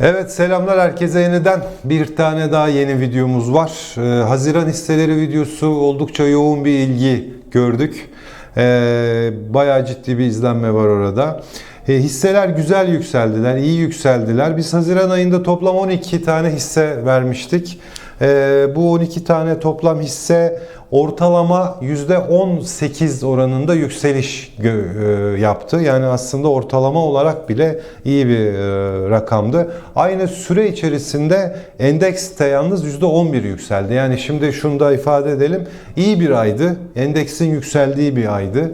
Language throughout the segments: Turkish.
Evet selamlar herkese yeniden bir tane daha yeni videomuz var. Ee, Haziran hisseleri videosu oldukça yoğun bir ilgi gördük. Ee, bayağı ciddi bir izlenme var orada. Ee, hisseler güzel yükseldiler, iyi yükseldiler. Biz Haziran ayında toplam 12 tane hisse vermiştik. Ee, bu 12 tane toplam hisse ortalama %18 oranında yükseliş e, yaptı. Yani aslında ortalama olarak bile iyi bir e, rakamdı. Aynı süre içerisinde endeks de yalnız %11 yükseldi. Yani şimdi şunu da ifade edelim. İyi bir aydı. Endeksin yükseldiği bir aydı.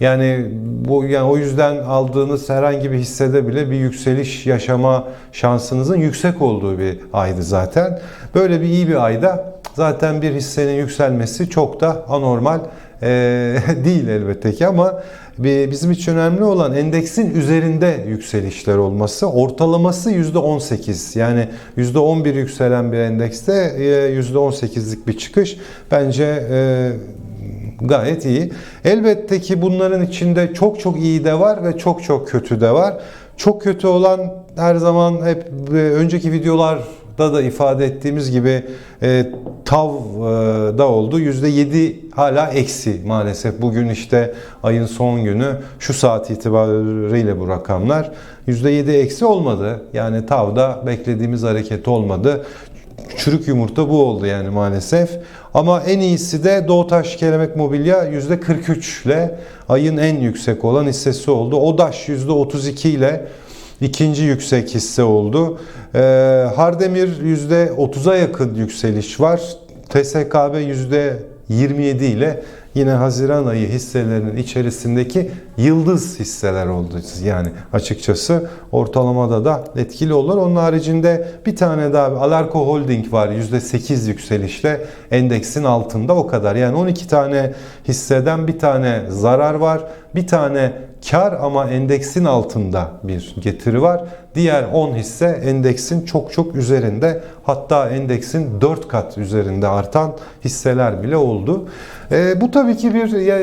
Yani bu yani o yüzden aldığınız herhangi bir hissede bile bir yükseliş yaşama şansınızın yüksek olduğu bir aydı zaten. Böyle bir iyi bir ayda zaten bir hissenin yükselmesi çok da anormal eee, değil elbette ki ama bi- bizim için önemli olan endeksin üzerinde yükselişler olması. Ortalaması %18 yani %11 yükselen bir endekste e, %18'lik bir çıkış bence e, gayet iyi. Elbette ki bunların içinde çok çok iyi de var ve çok çok kötü de var. Çok kötü olan her zaman hep e, önceki videolarda da ifade ettiğimiz gibi e, TAV'da oldu. %7 hala eksi maalesef. Bugün işte ayın son günü şu saat itibariyle bu rakamlar %7 eksi olmadı. Yani TAV'da beklediğimiz hareket olmadı. Çürük yumurta bu oldu yani maalesef. Ama en iyisi de Doğutaş Kelemek Mobilya %43 ile ayın en yüksek olan hissesi oldu. Odaş %32 ile ikinci yüksek hisse oldu. Ee, Hardemir %30'a yakın yükseliş var. TSKB %27 ile yine Haziran ayı hisselerinin içerisindeki yıldız hisseler oldu. Yani açıkçası ortalamada da etkili olur. Onun haricinde bir tane daha Alarko Holding var %8 yükselişle endeksin altında o kadar. Yani 12 tane hisseden bir tane zarar var. Bir tane kar ama endeksin altında bir getiri var. Diğer 10 hisse endeksin çok çok üzerinde hatta endeksin 4 kat üzerinde artan hisseler bile oldu. E, bu tabii ki bir ya,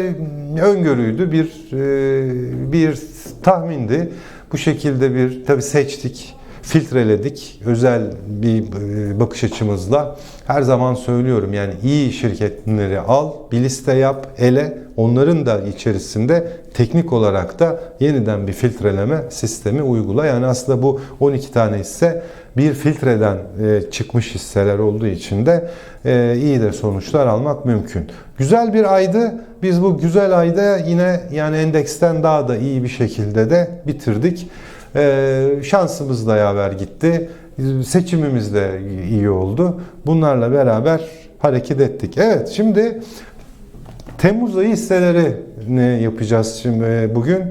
öngörüydü, bir e, bir tahmindi. Bu şekilde bir tabii seçtik, filtreledik özel bir e, bakış açımızla. Her zaman söylüyorum yani iyi şirketleri al, bir liste yap, ele onların da içerisinde teknik olarak da yeniden bir filtreleme sistemi uygula. Yani aslında bu 12 tane hisse bir filtreden e, çıkmış hisseler olduğu için de e, iyi de sonuçlar almak mümkün. Güzel bir aydı. Biz bu güzel ayda yine yani endeksten daha da iyi bir şekilde de bitirdik. E, şansımız da yaver gitti. Seçimimiz de iyi oldu. Bunlarla beraber hareket ettik. Evet şimdi Temmuz ayı hisselerini yapacağız şimdi bugün.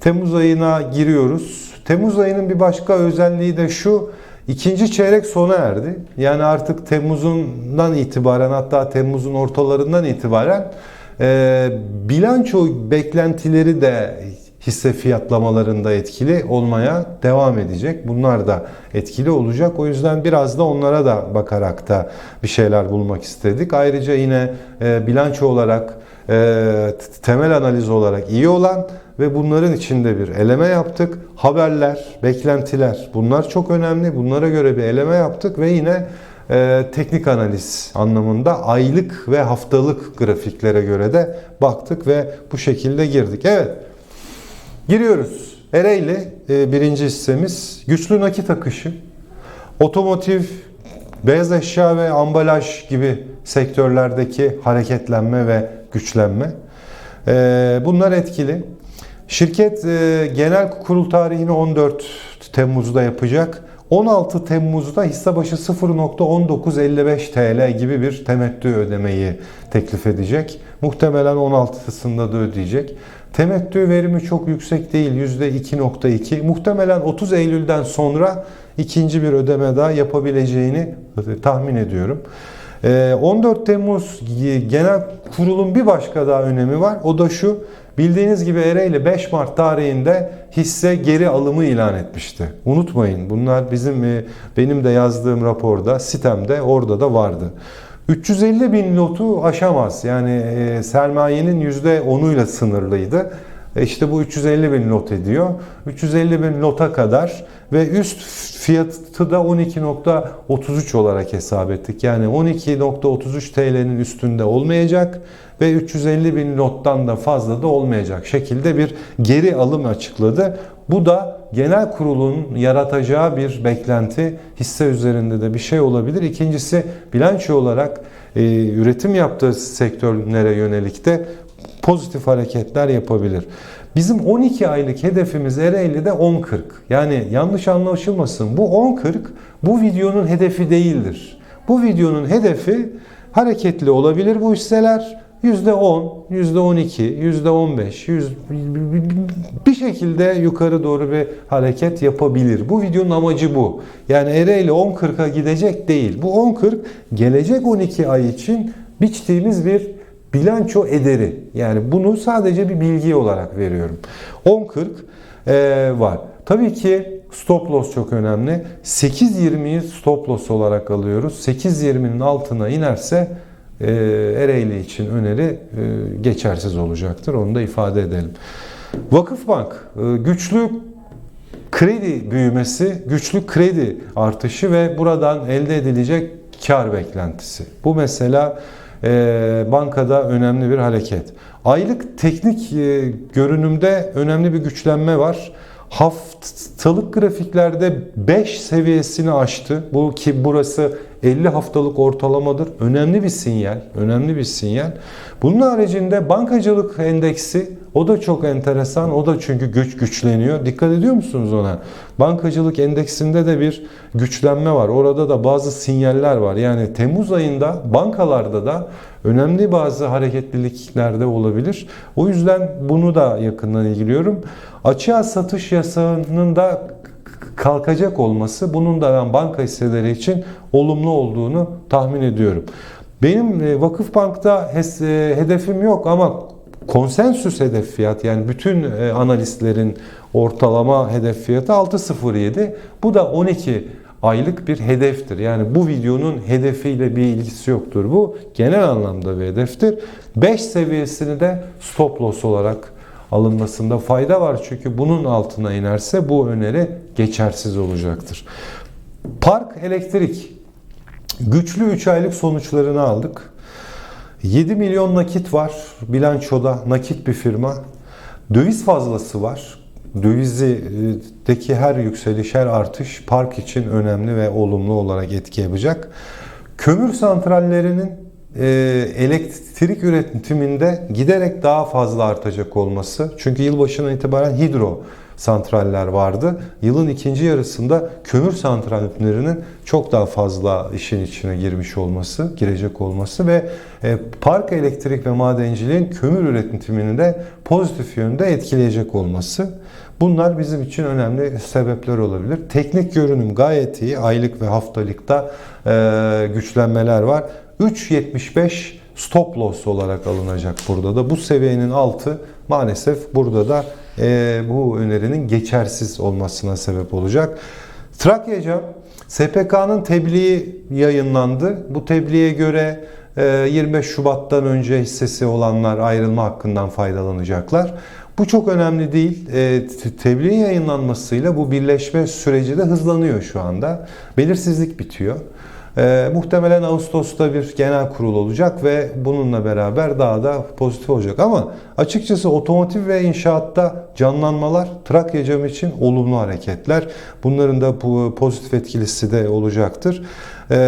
Temmuz ayına giriyoruz. Temmuz ayının bir başka özelliği de şu. İkinci çeyrek sona erdi. Yani artık Temmuz'undan itibaren hatta Temmuz'un ortalarından itibaren e, bilanço beklentileri de hisse fiyatlamalarında etkili olmaya devam edecek. Bunlar da etkili olacak. O yüzden biraz da onlara da bakarak da bir şeyler bulmak istedik. Ayrıca yine e, bilanço olarak e, temel analiz olarak iyi olan ve bunların içinde bir eleme yaptık. Haberler, beklentiler bunlar çok önemli. Bunlara göre bir eleme yaptık ve yine e, teknik analiz anlamında aylık ve haftalık grafiklere göre de baktık ve bu şekilde girdik. Evet. Giriyoruz. Ereğli e, birinci hissemiz. Güçlü nakit akışı. Otomotiv, beyaz eşya ve ambalaj gibi sektörlerdeki hareketlenme ve güçlenme. E, bunlar etkili. Şirket e, genel kurul tarihini 14 Temmuz'da yapacak. 16 Temmuz'da hisse başı 0.1955 TL gibi bir temettü ödemeyi teklif edecek. Muhtemelen 16'sında da ödeyecek. Temettü verimi çok yüksek değil %2.2. Muhtemelen 30 Eylül'den sonra ikinci bir ödeme daha yapabileceğini tahmin ediyorum. 14 Temmuz genel kurulun bir başka daha önemi var. O da şu. Bildiğiniz gibi Ereğli 5 Mart tarihinde hisse geri alımı ilan etmişti. Unutmayın bunlar bizim benim de yazdığım raporda, sitemde orada da vardı. 350 bin lotu aşamaz. Yani sermayenin %10'uyla sınırlıydı. E işte bu 350 bin lot ediyor. 350 bin lota kadar ve üst fiyatı da 12.33 olarak hesap ettik. Yani 12.33 TL'nin üstünde olmayacak ve 350 bin lottan da fazla da olmayacak şekilde bir geri alım açıkladı. Bu da genel kurulun yaratacağı bir beklenti hisse üzerinde de bir şey olabilir. İkincisi bilanço olarak e, üretim yaptığı sektörlere yönelik de pozitif hareketler yapabilir. Bizim 12 aylık hedefimiz Ereğli'de 10.40. Yani yanlış anlaşılmasın bu 10.40 bu videonun hedefi değildir. Bu videonun hedefi hareketli olabilir bu hisseler. %10, %12, %15, 100, bir şekilde yukarı doğru bir hareket yapabilir. Bu videonun amacı bu. Yani Ereğli 10.40'a gidecek değil. Bu 10.40 gelecek 12 ay için biçtiğimiz bir bilanço ederi. Yani bunu sadece bir bilgi olarak veriyorum. 10.40 e, var. Tabii ki stop loss çok önemli. 8.20'yi stop loss olarak alıyoruz. 8.20'nin altına inerse e, Ereğli için öneri e, geçersiz olacaktır. Onu da ifade edelim. Vakıfbank e, güçlü kredi büyümesi, güçlü kredi artışı ve buradan elde edilecek kar beklentisi. Bu mesela e, bankada önemli bir hareket. Aylık teknik e, görünümde önemli bir güçlenme var. Haftalık grafiklerde 5 seviyesini aştı. Bu ki burası 50 haftalık ortalamadır. Önemli bir sinyal, önemli bir sinyal. Bunun haricinde bankacılık endeksi o da çok enteresan. O da çünkü güç güçleniyor. Dikkat ediyor musunuz ona? Bankacılık endeksinde de bir güçlenme var. Orada da bazı sinyaller var. Yani Temmuz ayında bankalarda da önemli bazı hareketlilikler de olabilir. O yüzden bunu da yakından ilgiliyorum. Açığa satış yasağının da kalkacak olması bunun da ben banka hisseleri için olumlu olduğunu tahmin ediyorum. Benim Vakıfbank'ta hedefim yok ama konsensüs hedef fiyat yani bütün analistlerin ortalama hedef fiyatı 6.07. Bu da 12 aylık bir hedeftir. Yani bu videonun hedefiyle bir ilgisi yoktur. Bu genel anlamda bir hedeftir. 5 seviyesini de stop loss olarak alınmasında fayda var. Çünkü bunun altına inerse bu öneri geçersiz olacaktır. Park Elektrik güçlü 3 aylık sonuçlarını aldık. 7 milyon nakit var bilançoda nakit bir firma. Döviz fazlası var. Dövizdeki her yükseliş, her artış park için önemli ve olumlu olarak etki yapacak. Kömür santrallerinin e, elektrik üretiminde giderek daha fazla artacak olması. Çünkü yılbaşından itibaren hidro santraller vardı. Yılın ikinci yarısında kömür santrallerinin çok daha fazla işin içine girmiş olması, girecek olması ve e, park elektrik ve madenciliğin kömür üretimini de pozitif yönde etkileyecek olması. Bunlar bizim için önemli sebepler olabilir. Teknik görünüm gayet iyi. Aylık ve haftalıkta e, güçlenmeler var. 3.75 stop loss olarak alınacak burada da. Bu seviyenin altı maalesef burada da e, bu önerinin geçersiz olmasına sebep olacak. Trakya'ca SPK'nın tebliği yayınlandı. Bu tebliğe göre 25 Şubat'tan önce hissesi olanlar ayrılma hakkından faydalanacaklar. Bu çok önemli değil. E, tebliğin yayınlanmasıyla bu birleşme süreci de hızlanıyor şu anda. Belirsizlik bitiyor. E, muhtemelen Ağustos'ta bir genel kurul olacak ve bununla beraber daha da pozitif olacak. Ama açıkçası otomotiv ve inşaatta canlanmalar Trakya Cam için olumlu hareketler. Bunların da bu pozitif etkilisi de olacaktır. E,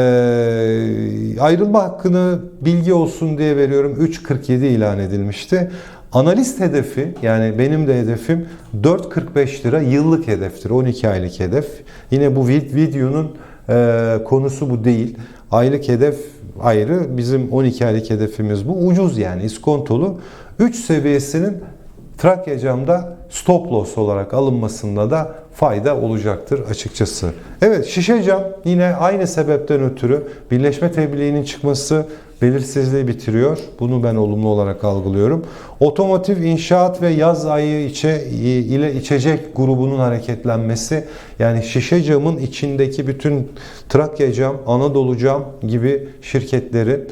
ayrılma hakkını bilgi olsun diye veriyorum. 3.47 ilan edilmişti. Analist hedefi yani benim de hedefim 4.45 lira yıllık hedeftir. 12 aylık hedef. Yine bu videonun e, konusu bu değil. Aylık hedef ayrı. Bizim 12 aylık hedefimiz bu. Ucuz yani iskontolu. 3 seviyesinin Trakya camda stop loss olarak alınmasında da fayda olacaktır açıkçası. Evet şişe cam yine aynı sebepten ötürü birleşme tebliğinin çıkması belirsizliği bitiriyor. Bunu ben olumlu olarak algılıyorum. Otomotiv, inşaat ve yaz ayı içe ile içecek grubunun hareketlenmesi yani şişe camın içindeki bütün Trakya cam, Anadolu cam gibi şirketlerin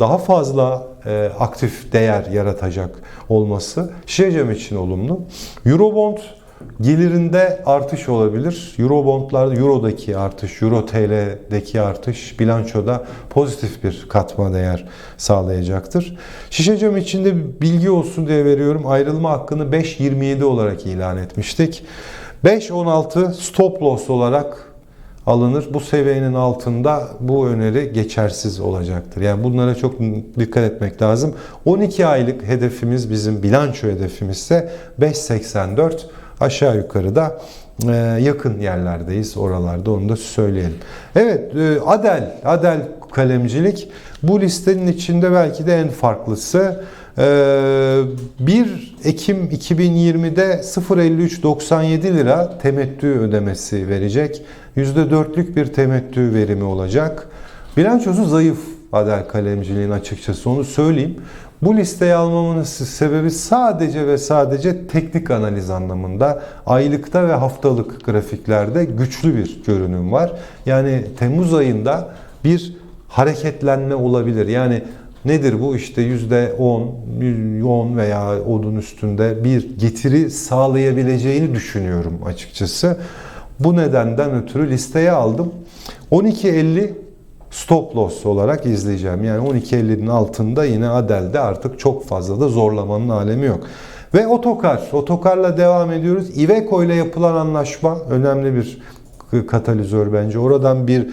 daha fazla e, aktif değer yaratacak olması Şişecam için olumlu. Eurobond gelirinde artış olabilir. Eurobondlarda Euro'daki artış, Euro TL'deki artış bilançoda pozitif bir katma değer sağlayacaktır. Şişecam içinde bilgi olsun diye veriyorum. Ayrılma hakkını 5.27 olarak ilan etmiştik. 5.16 stop loss olarak alınır. Bu seviyenin altında bu öneri geçersiz olacaktır. Yani bunlara çok dikkat etmek lazım. 12 aylık hedefimiz bizim bilanço hedefimiz ise 5.84 aşağı yukarı da e, yakın yerlerdeyiz oralarda onu da söyleyelim. Evet e, Adel, Adel kalemcilik bu listenin içinde belki de en farklısı. Ee, 1 Ekim 2020'de 0.5397 lira temettü ödemesi verecek. %4'lük bir temettü verimi olacak. Bilançosu zayıf Adel Kalemciliğin açıkçası onu söyleyeyim. Bu listeyi almamın sebebi sadece ve sadece teknik analiz anlamında aylıkta ve haftalık grafiklerde güçlü bir görünüm var. Yani Temmuz ayında bir hareketlenme olabilir. Yani nedir bu? İşte %10, 10 veya onun üstünde bir getiri sağlayabileceğini düşünüyorum açıkçası. Bu nedenden ötürü listeye aldım. 12.50 stop loss olarak izleyeceğim. Yani 12.50'nin altında yine Adel'de artık çok fazla da zorlamanın alemi yok. Ve otokar. Otokarla devam ediyoruz. Iveco ile yapılan anlaşma önemli bir katalizör bence. Oradan bir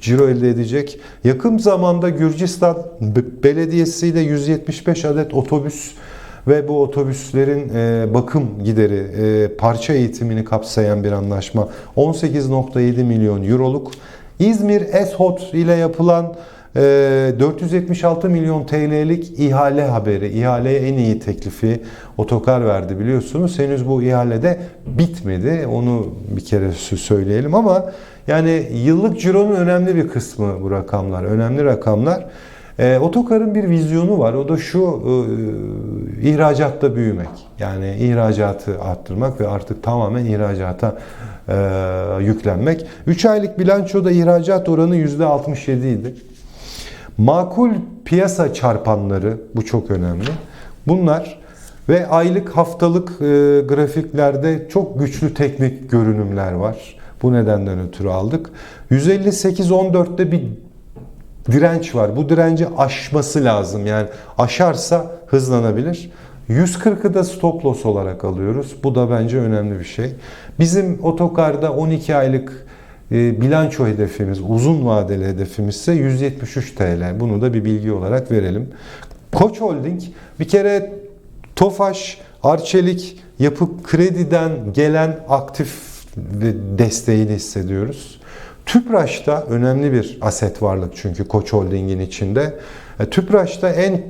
ciro elde edecek. Yakın zamanda Gürcistan Belediyesi ile 175 adet otobüs ve bu otobüslerin e, bakım gideri, e, parça eğitimini kapsayan bir anlaşma. 18.7 milyon euroluk. İzmir Eshot ile yapılan e, 476 milyon TL'lik ihale haberi, ihaleye en iyi teklifi otokar verdi biliyorsunuz. Henüz bu ihalede bitmedi. Onu bir kere söyleyelim ama yani yıllık cironun önemli bir kısmı bu rakamlar. Önemli rakamlar. E, otokarın bir vizyonu var. O da şu e, ihracatta büyümek. Yani ihracatı arttırmak ve artık tamamen ihracata e, yüklenmek. 3 aylık bilançoda ihracat oranı %67 idi. Makul piyasa çarpanları bu çok önemli. Bunlar ve aylık haftalık e, grafiklerde çok güçlü teknik görünümler var. Bu nedenden ötürü aldık. 158-14'te bir direnç var. Bu direnci aşması lazım. Yani aşarsa hızlanabilir. 140'ı da stop loss olarak alıyoruz. Bu da bence önemli bir şey. Bizim otokarda 12 aylık e, bilanço hedefimiz, uzun vadeli hedefimiz ise 173 TL. Bunu da bir bilgi olarak verelim. Koç Holding bir kere Tofaş, Arçelik, Yapı Kredi'den gelen aktif desteğini hissediyoruz. Tüpraş'ta önemli bir aset varlık çünkü Koç Holding'in içinde. E, Tüpraş'ta en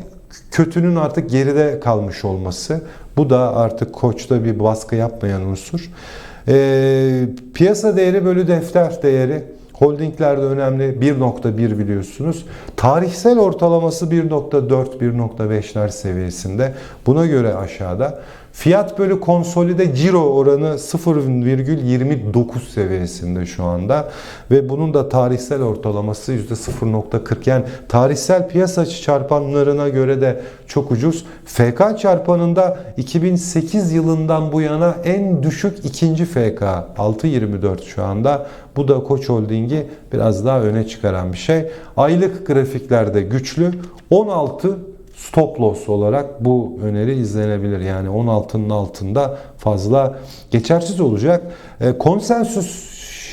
kötünün artık geride kalmış olması. Bu da artık Koç'ta bir baskı yapmayan unsur. E, piyasa değeri bölü defter değeri Holdinglerde önemli 1.1 biliyorsunuz. Tarihsel ortalaması 1.4-1.5'ler seviyesinde. Buna göre aşağıda. Fiyat bölü konsolide ciro oranı 0,29 seviyesinde şu anda ve bunun da tarihsel ortalaması %0.40 yani tarihsel piyasa çarpanlarına göre de çok ucuz. FK çarpanında 2008 yılından bu yana en düşük ikinci FK 6.24 şu anda. Bu da Koç Holding'i biraz daha öne çıkaran bir şey. Aylık grafiklerde güçlü 16 stop loss olarak bu öneri izlenebilir. Yani 16'nın altında fazla geçersiz olacak. E, konsensüs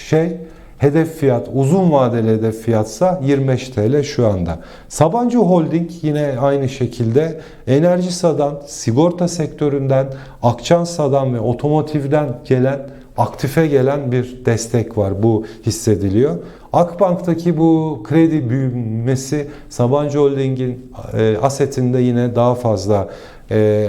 şey hedef fiyat uzun vadeli hedef fiyatsa 25 TL şu anda. Sabancı Holding yine aynı şekilde enerji sadan, sigorta sektöründen, akçan sadan ve otomotivden gelen aktife gelen bir destek var. Bu hissediliyor. Akbank'taki bu kredi büyümesi Sabancı Holding'in e, asetinde yine daha fazla e,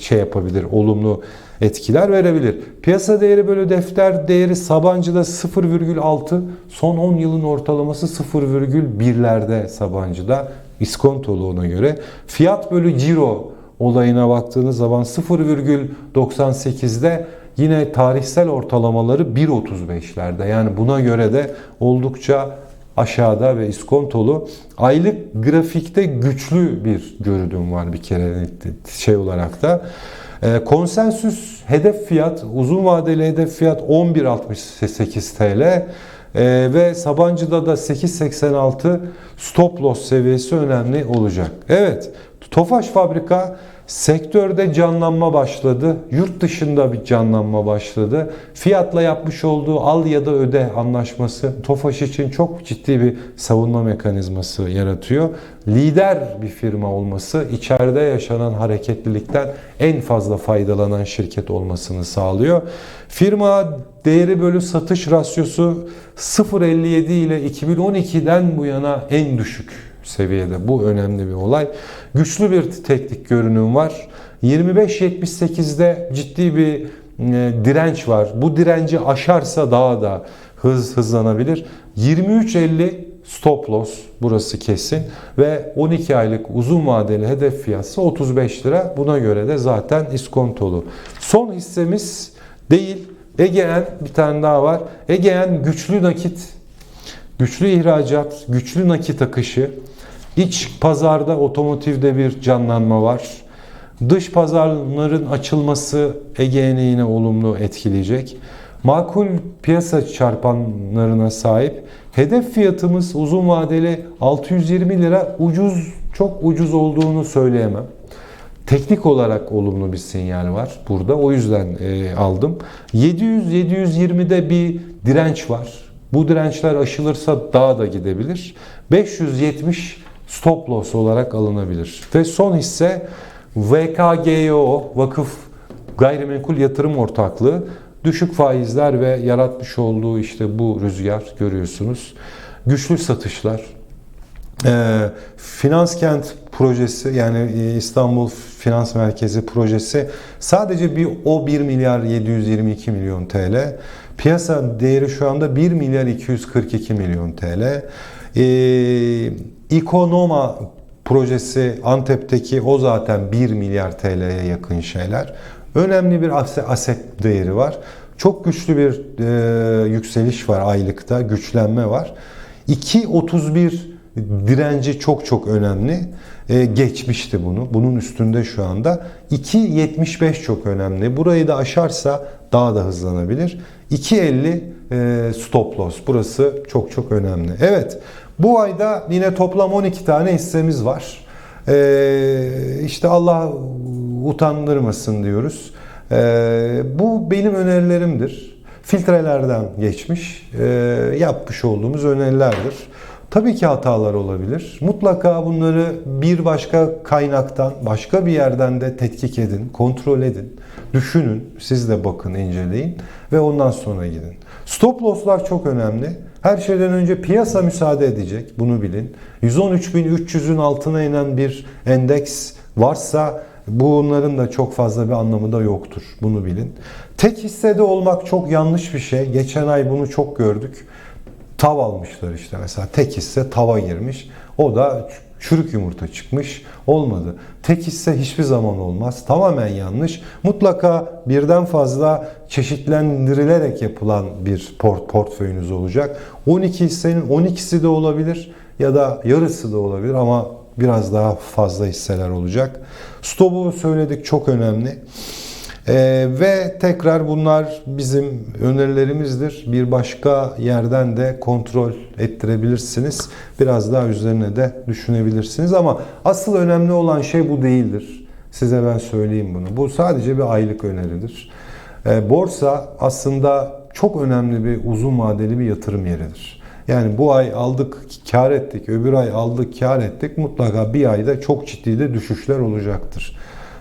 şey yapabilir, olumlu etkiler verebilir. Piyasa değeri bölü defter değeri Sabancı'da 0,6, son 10 yılın ortalaması 0,1'lerde Sabancı'da iskontolu ona göre. Fiyat bölü ciro olayına baktığınız zaman 0,98'de Yine tarihsel ortalamaları 1.35'lerde. Yani buna göre de oldukça aşağıda ve iskontolu. Aylık grafikte güçlü bir görünüm var bir kere şey olarak da. E, konsensüs hedef fiyat, uzun vadeli hedef fiyat 11.68 TL. E, ve Sabancı'da da 8.86 stop loss seviyesi önemli olacak. Evet, Tofaş fabrika sektörde canlanma başladı. Yurt dışında bir canlanma başladı. Fiyatla yapmış olduğu al ya da öde anlaşması Tofaş için çok ciddi bir savunma mekanizması yaratıyor. Lider bir firma olması içeride yaşanan hareketlilikten en fazla faydalanan şirket olmasını sağlıyor. Firma değeri bölü satış rasyosu 0.57 ile 2012'den bu yana en düşük seviyede. Bu önemli bir olay. Güçlü bir teknik görünüm var. 25.78'de ciddi bir e, direnç var. Bu direnci aşarsa daha da hız hızlanabilir. 23.50 stop loss burası kesin ve 12 aylık uzun vadeli hedef fiyatı 35 lira. Buna göre de zaten iskontolu. Son hissemiz değil. Egean bir tane daha var. Egean güçlü nakit, güçlü ihracat, güçlü nakit akışı. İç pazarda otomotivde bir canlanma var. Dış pazarların açılması Ege'ni yine olumlu etkileyecek. Makul piyasa çarpanlarına sahip. Hedef fiyatımız uzun vadeli 620 lira ucuz, çok ucuz olduğunu söyleyemem. Teknik olarak olumlu bir sinyal var burada. O yüzden e, aldım. 700-720'de bir direnç var. Bu dirençler aşılırsa daha da gidebilir. 570 stop loss olarak alınabilir. Ve son hisse VKGO Vakıf Gayrimenkul Yatırım Ortaklığı düşük faizler ve yaratmış olduğu işte bu rüzgar görüyorsunuz. Güçlü satışlar. Ee, Finans Kent projesi yani İstanbul Finans Merkezi projesi sadece bir o 1 milyar 722 milyon TL. Piyasa değeri şu anda 1 milyar 242 milyon TL. Ee, İkonoma projesi Antep'teki o zaten 1 milyar TL'ye yakın şeyler. Önemli bir aset değeri var. Çok güçlü bir e, yükseliş var aylıkta, güçlenme var. 2.31 direnci çok çok önemli. E, geçmişti bunu. Bunun üstünde şu anda. 2.75 çok önemli. Burayı da aşarsa daha da hızlanabilir. 2.50 e, stop loss. Burası çok çok önemli. Evet. Bu ayda yine toplam 12 tane hissemiz var. Ee, işte Allah utandırmasın diyoruz. Ee, bu benim önerilerimdir. Filtrelerden geçmiş, e, yapmış olduğumuz önerilerdir. Tabii ki hatalar olabilir. Mutlaka bunları bir başka kaynaktan, başka bir yerden de tetkik edin, kontrol edin. Düşünün, siz de bakın, inceleyin ve ondan sonra gidin. Stop loss'lar çok önemli. Her şeyden önce piyasa müsaade edecek, bunu bilin. 113.300'ün altına inen bir endeks varsa bunların da çok fazla bir anlamı da yoktur. Bunu bilin. Tek hissede olmak çok yanlış bir şey. Geçen ay bunu çok gördük. Tav almışlar işte mesela. Tek hisse tava girmiş. O da çürük yumurta çıkmış. Olmadı. Tek hisse hiçbir zaman olmaz. Tamamen yanlış. Mutlaka birden fazla çeşitlendirilerek yapılan bir port portföyünüz olacak. 12 hissenin 12'si de olabilir ya da yarısı da olabilir ama biraz daha fazla hisseler olacak. Stop'u söyledik çok önemli. Ee, ve tekrar bunlar bizim önerilerimizdir. Bir başka yerden de kontrol ettirebilirsiniz. Biraz daha üzerine de düşünebilirsiniz. Ama asıl önemli olan şey bu değildir. Size ben söyleyeyim bunu. Bu sadece bir aylık öneridir. Ee, borsa aslında çok önemli bir uzun vadeli bir yatırım yeridir. Yani bu ay aldık, kar ettik, öbür ay aldık, kar ettik. Mutlaka bir ayda çok ciddi de düşüşler olacaktır.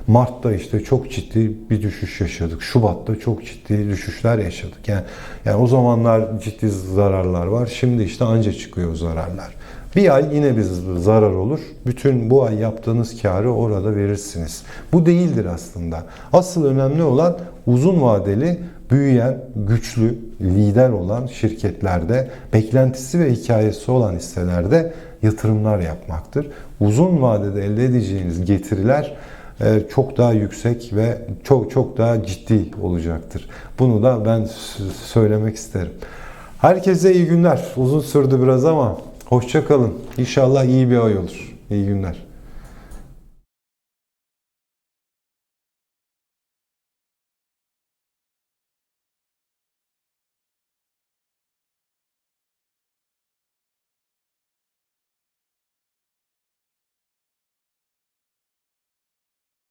Mart'ta işte çok ciddi bir düşüş yaşadık. Şubat'ta çok ciddi düşüşler yaşadık. Yani, yani o zamanlar ciddi zararlar var. Şimdi işte anca çıkıyor zararlar. Bir ay yine bir zarar olur. Bütün bu ay yaptığınız karı orada verirsiniz. Bu değildir aslında. Asıl önemli olan uzun vadeli, büyüyen, güçlü, lider olan şirketlerde, beklentisi ve hikayesi olan hisselerde yatırımlar yapmaktır. Uzun vadede elde edeceğiniz getiriler çok daha yüksek ve çok çok daha ciddi olacaktır. Bunu da ben söylemek isterim. Herkese iyi günler. Uzun sürdü biraz ama hoşça kalın. İnşallah iyi bir ay olur. İyi günler.